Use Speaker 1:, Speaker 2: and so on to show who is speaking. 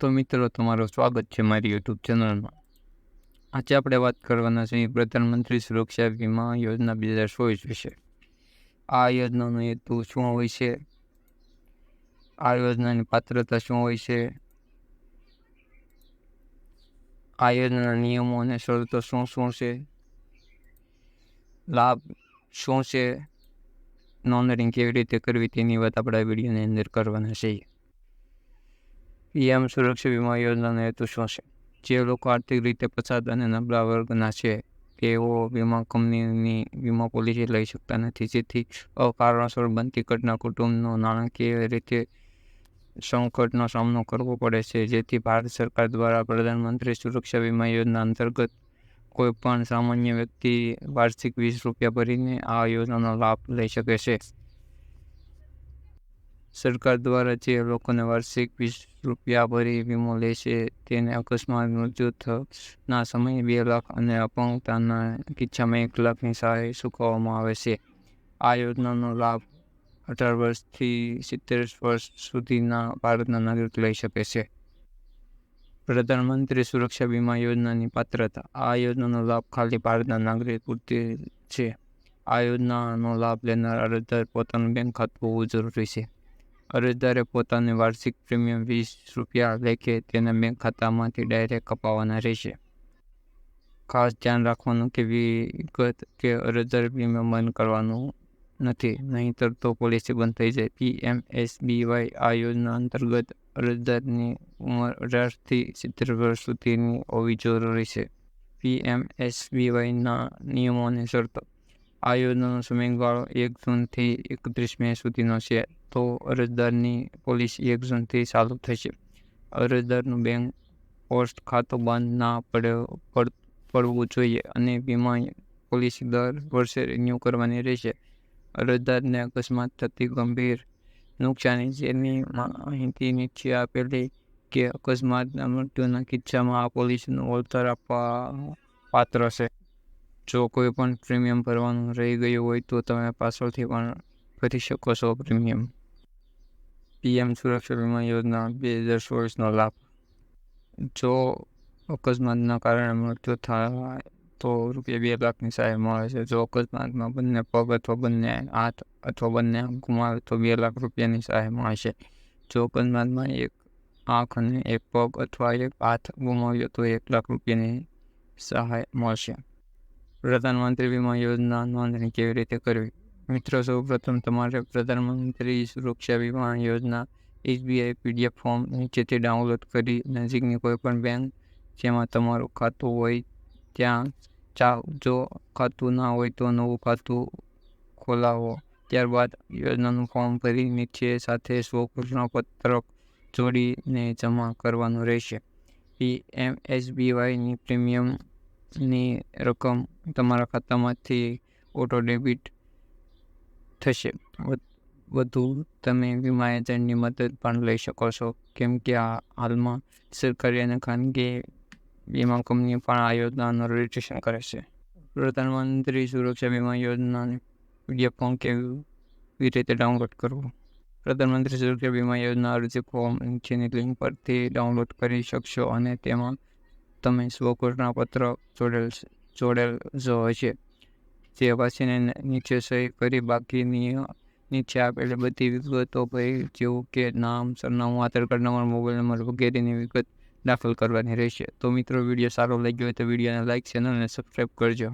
Speaker 1: તો મિત્રો, તમારું સ્વાગત છે મારી યુટ્યુબ ચેનલમાં આજે આપણે વાત કરવાના છીએ પ્રધાનમંત્રી સુરક્ષા વીમા યોજના બે હજાર ચોવીસ વિશે. આ યોજનાનો હેતુ શું હોય છે? આ યોજનાની પાત્રતા શું હોય છે? આ યોજનાના નિયમો અને શરતો શું શું છે? લાભ શું છે? નોંધણી કેવી રીતે કરવી તેની વાત આપણે આ વિડીયોની અંદર કરવાના છીએ. પીએમ સુરક્ષા વીમા યોજનાનો હેતુ શું છે? જે લોકો આર્થિક રીતે પછાત અને નબળા વર્ગના છે, તેઓ વીમા કંપનીની વીમા પોલિસી લઈ શકતા નથી. જેથી અકારણસર બનતી ઘટના કુટુંબનો નાણાકીય રીતે સંકટનો સામનો કરવો પડે છે. જેથી ભારત સરકાર દ્વારા પ્રધાનમંત્રી સુરક્ષા વીમા યોજના અંતર્ગત કોઈપણ સામાન્ય વ્યક્તિ વાર્ષિક વીસ રૂપિયા ભરીને આ યોજનાનો લાભ લઈ શકે છે. સરકાર દ્વારા જે લોકોને વાર્ષિક વીસ રૂપિયા ભરી વીમો લે છે, તેને અકસ્માત મૃત્યુ થના સમયે બે લાખ અને અપંગતાના કિસ્સામાં એક લાખની સહાય ચૂકવવામાં આવે છે. આ યોજનાનો લાભ અઢાર વર્ષથી સિત્તેર વર્ષ સુધીના ભારતના નાગરિક લઈ શકે છે. પ્રધાનમંત્રી સુરક્ષા વીમા યોજનાની પાત્રતા. આ યોજનાનો લાભ ખાલી ભારતના નાગરિક પૂરતી છે. આ યોજનાનો લાભ લેનાર અરજદાર પોતાનું બેંક ખાતું હોવું જરૂરી છે. અરજદારે પોતાની વાર્ષિક પ્રીમિયમ વીસ રૂપિયા લેખે તેના બેંક ખાતામાંથી ડાયરેક્ટ કપાવવાના રહેશે. ખાસ ધ્યાન રાખવાનું કે વિગત કે અરજદાર પ્રીમિયમ બંધ કરવાનું નથી, નહીંતર તો પોલિસી બંધ થઈ જાય. પીએમ એસબીવાય આ યોજના અંતર્ગત અરજદારની ઉંમર અઢારથી સિત્તેર વર્ષ સુધીની હોવી જરૂરી છે. પીએમ એસબીવાયના નિયમો અને શરતો આ યોજનાનો સમયગાળો એક જૂનથી એકત્રીસ મે સુધીનો છે. તો અરજદારની પોલિસી એક જૂનથી ચાલુ થશે અરજદારનું બેંક પોસ્ટ ખાતું બંધ ના પડે, પડવું જોઈએ અને વીમા પોલિસી દર વર્ષે રિન્યૂ કરવાની રહેશે. અરજદારને અકસ્માત થતી ગંભીર નુકસાની જેની માહિતી નીચે આપેલી કે અકસ્માતના મૃત્યુના કિસ્સામાં આ પોલિસીનું વળતર આપવા પાત્ર છે. જો કોઈ પણ પ્રીમિયમ ભરવાનું રહી ગયું હોય તો તમે પાછળથી પણ ભરી શકો છો પ્રીમિયમ પીએમ સુરક્ષા વીમા યોજના બે હજાર ચોવીસનો લાભ જો અકસ્માતના કારણે મૃત્યુ થાય તો રૂપિયા બે લાખની સહાય મળે છે જો અકસ્માતમાં બંને પગ અથવા બંને હાથ અથવા બંને ગુમાવે તો બે લાખ રૂપિયાની સહાય મળે છે જો અકસ્માતમાં એક આંખ અને એક પગ અથવા એક હાથ ગુમાવ્યો તો એક લાખ રૂપિયાની સહાય મળશે પ્રધાનમંત્રી વીમા યોજના નોંધણી કેવી રીતે કરવી મિત્રો, સૌ પ્રથમ તમારે પ્રધાનમંત્રી સુરક્ષા વીમા યોજના, એસબીઆઈ પીડીએફ ફોર્મ નીચેથી ડાઉનલોડ કરી નજીકની કોઈપણ બેંક જેમાં તમારું ખાતું હોય, ત્યાં ચા જો ખાતું ના હોય તો નવું ખાતું ખોલાવો. ત્યારબાદ યોજનાનું ફોર્મ ભરી નીચે સાથે સ્વ પત્રક જોડીને જમા કરવાનું રહેશે. પી એમ એસબીવાયની પ્રીમિયમની રકમ તમારા ખાતામાંથી ઓટો ડેબિટ થશે. વધુ તમે વીમા એજન્ટની મદદ પણ લઈ શકો છો. કેમ કે આ હાલમાં સરકારી અને ખાનગી વીમા કંપની પણ આ યોજનાનું રજિસ્ટ્રેશન કરે છે. પ્રધાનમંત્રી સુરક્ષા વીમા યોજનાને પીડીએફ ફોર્મ કેવી રીતે ડાઉનલોડ કરવું? પ્રધાનમંત્રી સુરક્ષા વીમા યોજના અરજી ફોર્મ નીચેની લિંક પરથી ડાઉનલોડ કરી શકશો અને તેમાં તમે સ્વઘોષણા પત્ર જોડેલ જોડેલ જો હશે જે વાંચીને નીચે સહી કરી, બાકીની નીચે આપેલી બધી વિગતો ભાઈ જેવું કે નામ, સરનામું, Aadhaar card number, mobile number વગેરેની વિગત દાખલ કરવાની રહેશે. તો મિત્રો, વીડિયો સારો લાગ્યો હોય તો વિડીયોને લાઇક ચેનલને સબસ્ક્રાઈબ કરજો.